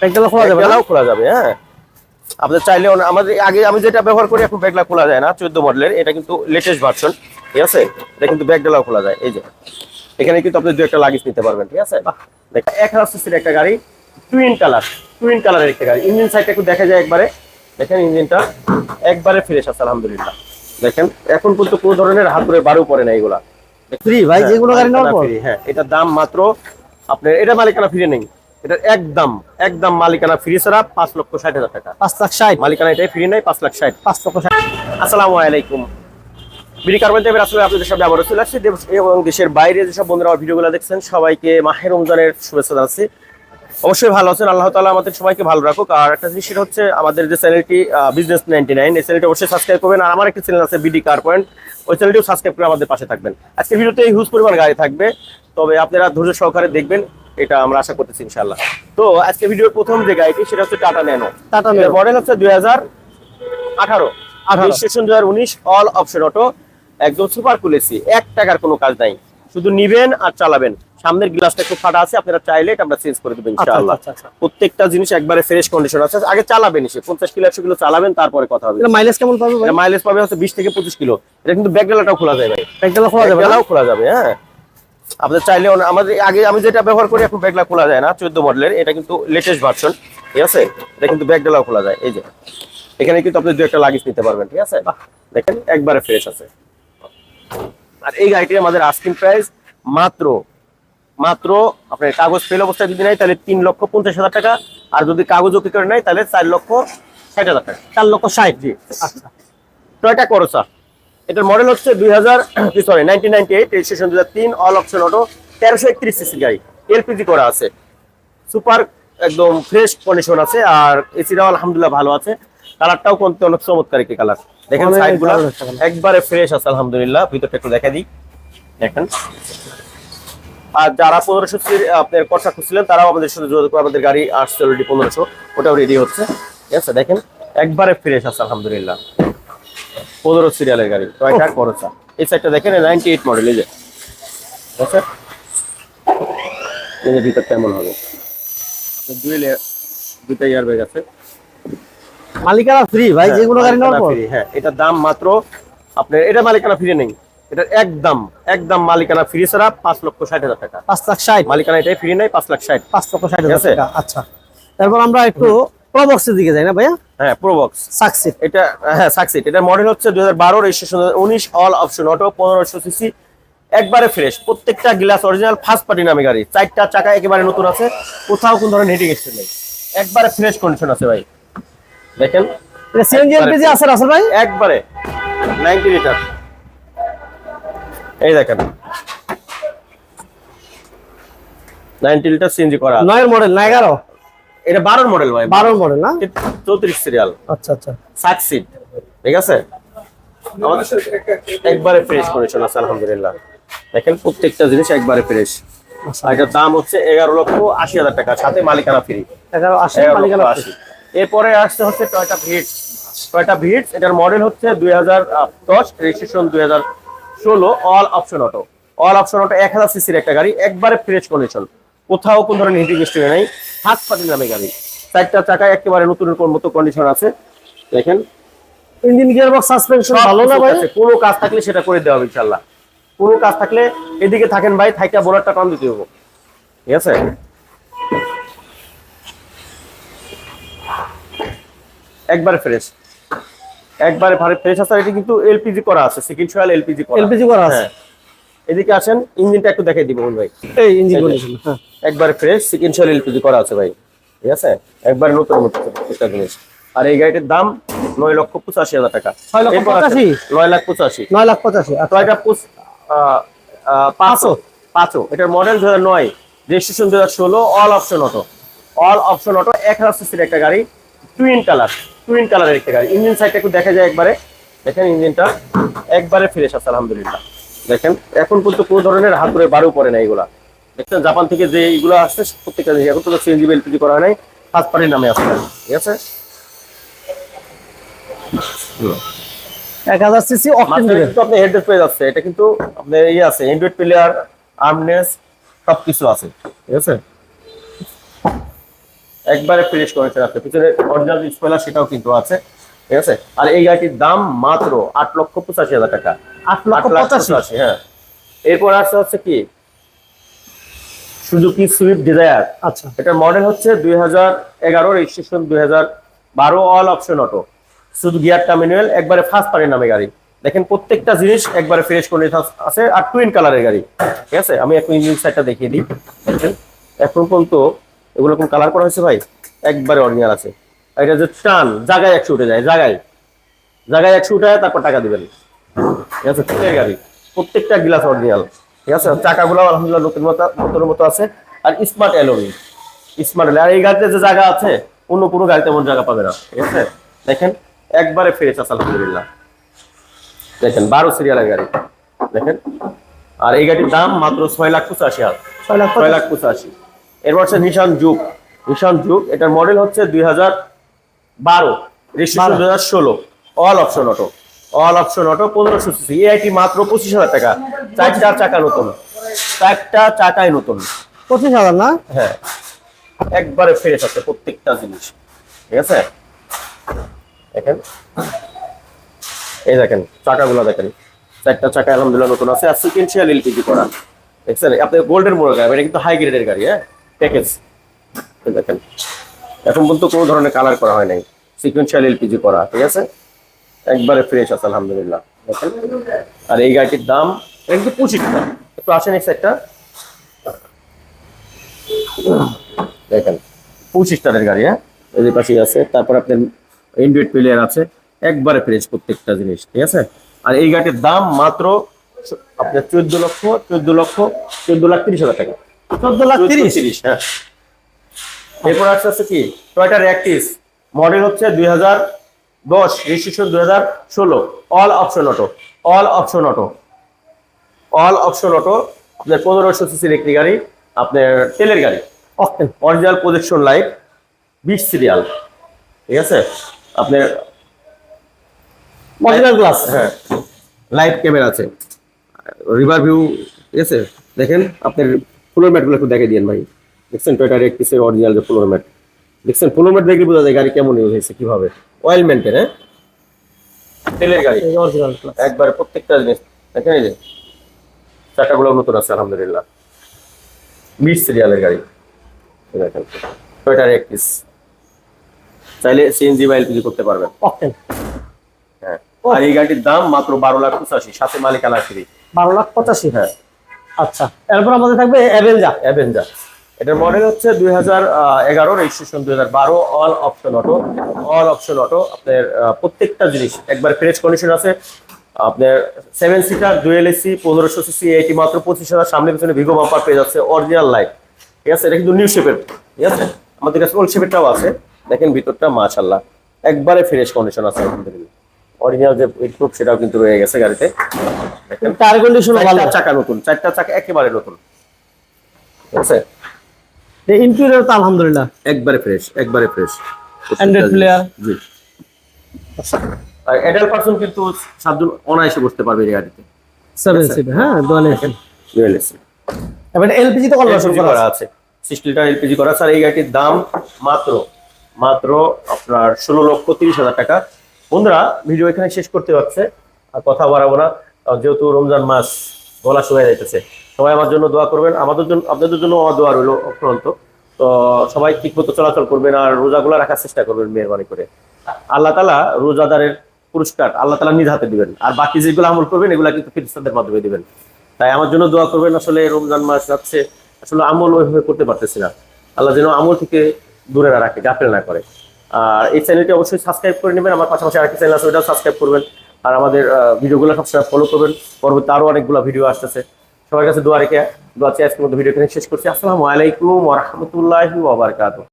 ব্যাগগুলো খোলা যাবে না? ব্যাগডালাও খোলা যাবে হ্যাঁ। আপনাদের চাইলে আমাদের আগে আমি যেটা ব্যবহার করি এখন ব্যাগলা খোলা যায় না চোদ্দ মডেলের। এটা কিন্তু লেটেস্ট ভার্সন ঠিক আছে? এটা কিন্তু ব্যাগডালাও খোলা যায় এই যে। এখানে কিন্তু আপনি দু একটা লাগেজ নিতে পারবেন ঠিক আছে? দেখেন এক হাজার সিসির একটা গাড়ি টুইন কালার টুইন কালারের একটা গাড়ি। ইঞ্জিন সাইডটা একটু দেখা যায় একবারে। দেখেন ইঞ্জিনটা একবারে ফ্রেশ আছে আলহামদুলিল্লাহ। দেখেন এখন কিন্তু কোনো ধরনের হাতুড়ে বারু পড়ে না এগুলা। ফ্রি ভাই হ্যাঁ, যেগুলো গাড়ি মালিকানা হ্যাঁ। এটার দাম মাত্র আপনার এটা মালিকানা ফ্রি নেই। এটার একদম একদম মালিকানা ফ্রি ছাড়া পাঁচ লক্ষ ষাট হাজার টাকা। পাঁচ লাখ ষাট। মালিকানা এটাই ফ্রি নেই পাঁচ লাখ ষাট। পাঁচ লক্ষ ষাট। আসসালামু আলাইকুম। বিডি কার্বন আসলে আপনাদের সামনে আবারও চলে আসছি। এবং দেশের বাইরে যেসব বন্ধুরা আমার ভিডিওগুলো দেখছেন সবাইকে মাহের রমজানের শুভেচ্ছা জানাচ্ছি। অবশ্যই ভালো আছেন আল্লাহ তালা আমাদের সবাইকে ভালো রাখুক। আর একটা জিনিস সেটা হচ্ছে আমাদের যে চ্যানেলটি বিজনেস নাইনটি নাইন এই চ্যানেলটি অবশ্যই সাবস্ক্রাইব করবেন। আর আমার একটা চ্যানেল আছে বিডি কার পয়েন্ট ওই চ্যানেলটিও সাবস্ক্রাইব করে আমাদের পাশে থাকবেন। আজকে ভিডিওতে হিউজ পরিমাণ গাড়ি থাকবে। তবে আপনারা ধৈর্য সহকারে দেখবেন এটা আমরা আশা করতেছি ইনশাল্লাহ তো আজকে ভিডিওর প্রথম যে গাড়িটি সেটা হচ্ছে Tata Nano Tata Nano. Model হচ্ছে দুই হাজার আঠারো। রেজিস্ট্রেশন দুই হাজার উনিশ অল অপশন অটো একদম সুপার কুল এসি এক টাকার কোনো কাজ নাই। শুধু নিবেন আর চালাবেন। সামনের গ্লাসটা একটু ফাটা আছে আপনারা চাইলে এটা আমরা চেঞ্জ করে দেবেন আচ্ছা, ইনশাআল্লাহ। আচ্ছা, আচ্ছা। প্রত্যেকটা জিনিস একবারে ফ্রেশ কন্ডিশন আছে। আগে চালাবেন এসে পঞ্চাশ কিলো একশো কিলো চালাবেন তারপরে কথা হবে। মাইলেজ কেমন পাবে ভাই? মাইলেজ পাবে হচ্ছে বিশ থেকে পঁচিশ কিলো। এটা কিন্তু ব্যাকডালাটাও খোলা যায় ভাই। ব্যাগগুলো খোলা যাবে? খোলা যাবে হ্যাঁ। আপনাদের চাইলে আমাদের আগে আমি যেটা ব্যবহার করি, এখন ব্যাগলা খোলা যায় না, চোদ্দ মডেলের। এটা কিন্তু লেটেস্ট ভার্সন ঠিক আছে? এটা কিন্তু ব্যাগডালাও খোলা যায়, এই যে। এখানে কিন্তু আপনি দু একটা লাগেজ নিতে পারবেন, ঠিক আছে? দেখেন, একবারে ফ্রেশ আছে। আর এই গাড়িটি আমাদের আস্কিং প্রাইস মাত্র মাত্র, আপনার কাগজ ফেল অবস্থায় যদি নেয়, তাহলে তিন লক্ষ পঞ্চাশ হাজার টাকা। আর যদি কাগজ ওকে করে নেয়, তাহলে চার লক্ষ ষাট হাজার টাকা। চার লক্ষ ষাট, জি। আচ্ছা। টয়টা করোসা এটার মডেল হচ্ছে দুই হাজার sorry nineteen ninety eight registration দুই তিন অল অপশন অটো তেরোশো একত্রিশ সিসি গাড়ি এলপিজি করা আছে। সুপার একদম ফ্রেশ কন্ডিশন আছে আর এসিটাও আলহামদুলিল্লাহ ভালো আছে। কালারটাও কোনতে অনেক চমৎকার একটি কালার দেখেন সাইডগুলো। একবারে ফ্রেশ আছে আলহামদুলিল্লাহ। ভিতরটা একটু দেখা দিই। দেখেন। আর যারা পনেরোশো আপনার কষা খুঁজছিলেন তারাও আমাদের সাথে যোগাযোগ করে আমাদের গাড়ি আসছে অলরেডি পনেরোশো। ওটাও রেডি হচ্ছে। ঠিক আছে দেখেন। একবারে ফ্রেশ আছে আলহামদুলিল্লাহ। পনেরো সিরিয়ালের গাড়ি টয়টা করোচা এই সাইডটা দেখেন নাইনটি এইট মডেল এই যে। এই যে ভিতর কেমন হবে। দুই লেয়ার দুইটা ইয়ার ব্যাগ আছে। মালিকানা ফ্রি ভাই হ্যাঁ, যেগুলো গাড়ি নেওয়ার পর। হ্যাঁ এটার দাম মাত্র আপনার এটা মালিকানা ফ্রি নেই। এটার একদম একদম মালিকানা ফ্রি ছাড়া পাঁচ লক্ষ ষাট হাজার টাকা। পাঁচ লাখ ষাট। মালিকানা এটাই ফ্রি নাই পাঁচ লাখ ষাট। পাঁচ লক্ষ ষাট হাজার? টাকা আচ্ছা। তারপর আমরা একটু প্রবক্সের দিকে যাই না ভাইয়া? হ্যাঁ প্রোবক্স সাকসিড এটা হ্যাঁ সাকসিড এটার মডেল হচ্ছে দুই হাজার বারো রেজিস্ট্রেশন উনিশ অল অপশন অটো পনেরোশো সিসি একবারে ফ্রেশ প্রত্যেকটা গ্লাস অরিজিনাল ফার্স্ট পার্টি নামে গাড়ি। চারটা চাকা একেবারে নতুন আছে। কোথাও কোন ধরনের হেডিং এক্সট্রা নেই। একবারে ফ্রেশ কন্ডিশন আছে ভাই। দেখেন? এটা সিএনজি এলপিজি আছে রাসেল ভাই? একবারে। নাইনটি লিটার এই দেখেন। নাইনটি লিটার সিএনজি করা। নয়ের মডেল না এগারো। এটা বারোর মডেল ভাই। বারোর মডেল না? চৌত্রিশ সিরিয়াল আচ্ছা আচ্ছা। সাকসিড ঠিক আছে? একবারে ফ্রেশ আছে আলহামদুলিল্লাহ। দেখেন প্রত্যেকটা জিনিস একবারে ফ্রেশ আর এটার দাম হচ্ছে এগারো লক্ষ আশি হাজার টাকা সাথে মালিকানা ফ্রি এগারো আশি মালিকানা আশি। এরপরে আসছে হচ্ছে টয়টা ভিটস টয়টা ভিটস এটার মডেল হচ্ছে দুই হাজার দশ রেজিস্ট্রেশন দুই হাজার ষোলো all option auto all option auto এক হাজার সিসির একটা গাড়ি একবারে ফ্রেশ কন্ডিশন কোথাও কোন ধরনের হিটিং হিস্ট্রি নেই। হাত পাতি নামে গাড়ি চারটা চাকায় একেবারে নতুন মতো কন্ডিশন আছে। দেখেন। ইঞ্জিন গিয়ার বক্স সাসপেনশন ভালো না ভাই? কোনো কাজ থাকলে সেটা করে দেওয়া হবে ইনশাল্লাহ কোনো কাজ থাকলে এদিকে থাকেন ভাই থাইকা বোলারটা টান দিতে হবে। ঠিক আছে? একবারে ফ্রেশ একবারে ফ্রেশ আছে। আর এটা কিন্তু এলপিজি করা আছে। সেকেন্ড সোয়াল এলপিজি করা। এলপিজি করা আছে। হ্যাঁ। এদিকে আসেন ইঞ্জিনটা একটু দেখাই দিব ভাই। এই ইঞ্জিন হ্যাঁ। একবারে ফ্রেশ সেকেন্ড সোয়াল এলপিজি করা আছে ভাই ঠিক আছে? একবারে নতুন একটা জিনিস। আর এই গাড়িটির দাম নয় লক্ষ পঁচাশি হাজার টাকা। পঁচাশি? নয় লাখ পঁচাশি। নয় লাখ পঁচাশি আচ্ছা। এটা পাঁচশো। পাঁচশো? এটার মডেল দু হাজার নয় রেজিস্ট্রেশন দু হাজার ষোলো all option auto all option auto এক হাজার সিসির একটা গাড়ি টুইন কালার টুইন কালারের একটা গাড়ি। ইঞ্জিন সাইডটা একটু দেখা যায় একবারে। দেখেন ইঞ্জিনটা একবারে ফ্রেশ আছে আলহামদুলিল্লাহ। দেখেন এখন কিন্তু কোনো ধরনের হাতুড়ে বারু পড়ে না এগুলা। দেখছেন জাপান থেকে যে এগুলো আসছে প্রত্যেকটা জিনিস এখন তো সিএনজি এলপিজি করা হয় নাই ফার্স্ট পার্টির নামে আসছে ঠিক আছে? এক হাজার সিসি কিন্তু আপনি হেডরেস্ট পেয়ে যাচ্ছে। এটা কিন্তু আপনার ইয়ে আছে প্লেয়ার আর্মনেস আছে। ঠিক আছে? একবারে পিছনে অরিজিনাল স্পয়লার সেটাও কিন্তু আছে। ঠিক আছে? আর এই গাড়িটির দাম মাত্র আট লক্ষ পঁচাশি হাজার টাকা। আট লক্ষ পঁচাশি। হ্যাঁ। এরপর আসছে হচ্ছে কি? Suzuki Swift Dzire. আচ্ছা। এটার মডেল হচ্ছে দুই হাজার এগারো রেজিস্ট্রেশন দুই হাজার বারো অল অপশন অটো শুধু গিয়ার টার্মিনাল একবারে ফার্স্ট পার্টির নামে গাড়ি। দেখেন প্রত্যেকটা জিনিস একবারে ফ্রেশ করে আছে আর টুইন কালারের গাড়ি। ঠিক আছে? আমি এখন ইঞ্জিন সাইডটা দেখিয়ে দিই। দেখেন এখন পর্যন্ত এগুলো কোন কালার করা হয়েছে ভাই? একবারে অরিজিনাল আছে। এটা যে টান জায়গায় একশো উঠে যায় জায়গায়। জায়গায় একশো উঠে যায়, তারপর টাকা দিবেন। ঠিক আছে টুইনের গাড়ি প্রত্যেকটা গ্লাস অরিজিনাল ঠিক আছে চাকাগুলো আলহামদুলিল্লাহ নতুন মতো নতুনের মতো আছে। আর স্মার্ট অ্যালোমি স্মার্ট আর এই গাড়িতে যে জায়গা আছে অন্য কোনো গাড়িতে এমন জায়গা পাবে না। ঠিক আছে? দেখেন একবারে ফ্রেশ আছে আলহামদুলিল্লাহ। দেখেন বারো সিরিয়ালের গাড়ি। দেখেন আর এই গাড়ির দাম মাত্র ছয় লাখ পঁচাশি হাজার। ছয় লাখ ছয় লাখ পঁচাশি। এরপর হচ্ছে নিশান যুগ নিশান যুগ এটার মডেল হচ্ছে দুই হাজার বারো। রেজিস্ট্রেশন বারো। দুই হাজার ষোলো। All option auto all option auto পনেরোশো সিসি এআইটি মাত্র পঁচিশ হাজার টাকা। চারটা চাকা নতুন। চারটা চাকায় নতুন। পঁচিশ হাজার না? হ্যাঁ। একবারে ফ্রেশ আছে প্রত্যেকটা জিনিস। ঠিক আছে? দেখেন। এই দেখেন চাকাগুলো দেখেন। চারটা চাকা আলহামদুলিল্লাহ নতুন আছে। আর সিকেন্সিয়াল এলপিজি করা। দেখছেন? আপনি গোল্ডের মোড় গাড়ি এটা কিন্তু হাই গ্রেডের গাড়ি হ্যাঁ? প্যাকেজ দেখেন। এখন পর্যন্ত কোনো ধরনের কালার করা হয় নাই। সিকুয়েন্সিয়াল এলপিজি করা ঠিক আছে? একবারে ফ্রেশ আছে আলহামদুলিল্লাহ। আর এই গাড়িটির দাম কিন্তু পঁচিশ টাকা একটু আসেন এই সাইডটা দেখেন পঁচিশ টাকার গাড়ি হ্যাঁ? এদের পাশেই আছে তারপর আপনার এন্ড্রয়েড প্লেয়ার আছে একবারে ফ্রেশ প্রত্যেকটা জিনিস ঠিক আছে? আর এই গাড়িটির দাম মাত্র আপনার চোদ্দ লক্ষ চোদ্দ লক্ষ চোদ্দ লাখ তিরিশ হাজার টাকা। চোদ্দ লাখ তিরিশ? তিরিশ হ্যাঁ। এরপর আসছে হচ্ছে কি? টয়টা র্যাকটিস মডেল হচ্ছে দুই হাজার দশ রেজিস্ট্রেশন দুই হাজার ষোলো। All option auto all option auto all option auto আপনার পনেরোশো সিসির একটি গাড়ি আপনার তেলের গাড়ি। অরিজিনাল প্রজেকশন লাইট বিশ সিরিয়াল ঠিক আছে? আপনার অরিজিনাল গ্লাস হ্যাঁ লাইভ ক্যামেরা আছে। রিভার ভিউ ঠিক আছে? দেখেন আপনার ফ্লোর ম্যাটগুলো একটু দেখে দিন ভাই। দেখছেন টয়টার এক পিসের অরিজিনাল যে ফ্লোর ম্যাট দেখছেন ফ্লোর ম্যাট দেখলে বোঝা যায় গাড়ি কেমন ইউজ হয়েছে কীভাবে। অয়েল মেন্টেন হ্যাঁ তেলের গাড়ি। একবার প্রত্যেকটা জিনিস দেখেন এই যে চাকাগুলো নতুন আছে আলহামদুলিল্লাহ। বিশ সিরিয়ালের গাড়ি। দেখেন টয়টার এক পিস চাইলে সিএনজি বা এলপিজি করতে পারবেন। হ্যাঁ। আর এই গাড়িটির দাম মাত্র বারো লাখ পঁচাশি সাথে মালিকানা ফ্রি বারো লাখ পঁচাশি? হ্যাঁ। আচ্ছা। এরপর আমাদের থাকবে অ্যাভেঞ্জা অ্যাভেঞ্জার এটার মডেল হচ্ছে দুই হাজার এগারো রেজিস্ট্রেশন দুই হাজার বারো all option auto all option auto আপনার প্রত্যেকটা জিনিস। একবার ফ্রেশ কন্ডিশন আছে আপনার সেভেন সিটার ডুয়েল এসি পনেরোশো সিসি এইটি মাত্র পঁচিশ হাজার। সামনে পিছনে ভিগো বাম্পার পেয়ে যাচ্ছে অরিজিনাল লাইট ঠিক আছে? এটা কিন্তু নিউ শেপের ঠিক আছে? আমাদের কাছে ওল্ড শেপেরটাও আছে। দেখেন ভিতরটা মাশাল্লাহ একবারে ফ্রেশ কন্ডিশন আছে আলহামদুলিল্লাহ অরিজিনাল যে প্রুফ সেটাও কিন্তু রয়ে গেছে গাড়িতে। দেখেন টায়ার কন্ডিশন ভালো। চাকা নতুন চারটা চাকা একেবারে নতুন। ঠিক আছে? ইন্টেরিয়র তো আলহামদুলিল্লাহ। একবারে ফ্রেশ একবারে ফ্রেশ Android player। জি। আর অ্যাডাল্ট পারসন কিন্তু সাতজন অনায়াসে বসতে পারবে এই গাড়িতে। সেভেন সিট হ্যাঁ দোয়ালে রিয়েলিস্টিক এবার এলপিজি তো কনভার্সন করা আছে? সিক্স লিটার এলপিজি করা আর এই গাড়িটির দাম মাত্র মাত্র আপনার ষোলো লক্ষ তিরিশ হাজার টাকা। বন্ধুরা ভিডিও এখানে শেষ করতে হচ্ছে আর কথা বাড়াবো না। যেহেতু রমজান মাস গলা শুয়ে যাইতেছে। সবাই আমার জন্য দোয়া করবেন। আমাদের জন্য আপনাদের জন্য আমার দোয়া রইল অফুরন্ত। তো সবাই ঠিক মতো চলাচল করবেন আর রোজাগুলো রাখার চেষ্টা করবেন মেহরবানি করে। আল্লাহ তালা রোজাদারের পুরস্কার আল্লাহ তালা নিজ হাতে দিবেন। আর বাকি যেগুলো আমল করবেন, এগুলা কিন্তু ফিরিস্তাদের মাধ্যমে দিবেন। তাই আমার জন্য দোয়া করবেন, আসলে রমজান মাস যাচ্ছে, আসলে আমল ওইভাবে করতে পারতেছি না। আল্লাহ যেন আমল থেকে দূরে না রাখে, গাফেল না করে। আর এই চ্যানেলটি অবশ্যই সাবস্ক্রাইব করে নেবেন। আমার পাশাপাশি আরেকটি চ্যানেল আছে ওটাও সাবস্ক্রাইব করবেন। আর আমাদের ভিডিওগুলো সবসময় ফলো করবেন। পরবর্তী আরও অনেকগুলো ভিডিও আসতেছে। সবার কাছে দোয়া রেখে, দোয়া চেয়ে আজকের ভিডিও এখানে শেষ করছি। আসসালামু আলাইকুম ওরহমতুল্লাহি ওবরকাতুহ